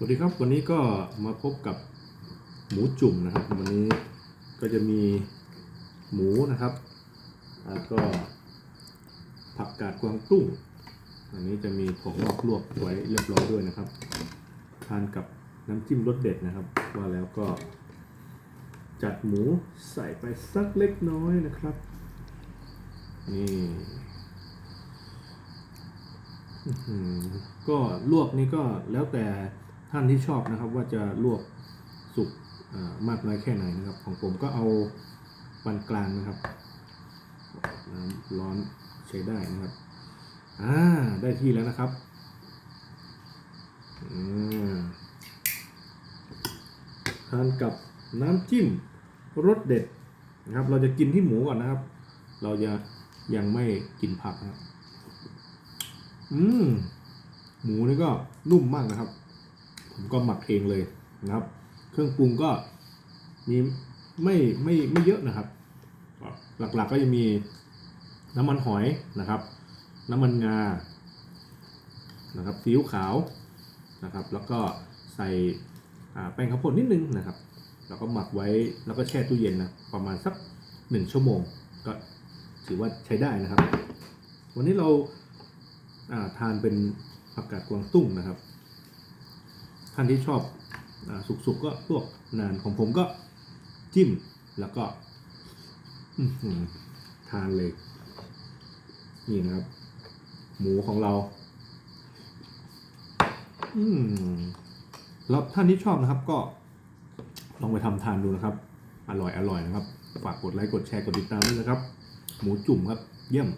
สวัสดีครับวันนี้ก็มาพบกับหมูจุ่มนะครับ วันนี้ก็จะมีหมูนะครับแล้วก็ผักกาดกวางตุ้งอันนี้จะมีถั่วงอกลวกไว้เรียบร้อยด้วยนะครับ ทานกับน้ำจิ้มรสเด็ดนะครับ ว่าแล้วก็ จัดหมูใส่ไปสักเล็กน้อยนะครับ นี่ก็ลวกนี่ก็แล้วแต่ ท่านที่ชอบนะครับว่าจะลวกสุกมากน้อยแค่ไหนนะครับ ของผมก็เอาปานกลางนะครับน้ำร้อนใช้ได้นะครับอ่าได้ที่แล้วนะครับอืมทานกับน้ำจิ้มรสเด็ดนะครับ เราจะกินที่หมูก่อนนะครับ เราจะยังไม่กินผักนะครับ อืมหมูนี่ก็นุ่มมากนะครับ ก็หมักเองเลยนะครับ เครื่องปรุงก็มีไม่ไม่ไม่เยอะนะครับ หลักๆก็จะมีน้ำมันหอยนะครับ น้ำมันงานะครับซีอิ๊วขาวนะครับ แล้วก็ใส่แป้งข้าวโพดนิดนึงนะครับ แล้วก็หมักไว้แล้วก็แช่ตู้เย็นนะประมาณสักหนึ่งชั่วโมง ก็ถือว่าใช้ได้นะครับ วันนี้เราาทานเป็นผักกาดกวางตุ้งนะครับ ท่านที่ชอบอสุกๆก็ลวกนานของผมก็จิ้มแล้วก็ทานเลย นี่นะครับ หมูของเรา อืมแล้วท่านที่ชอบนะครับก็ลองไปทำทานดูนะครับ อร่อยอร่อยนะครับ ฝากกดไลค์กดแชร์กดติดตามด้วยนะครับ หมูจุ่มครับ เยี่ยม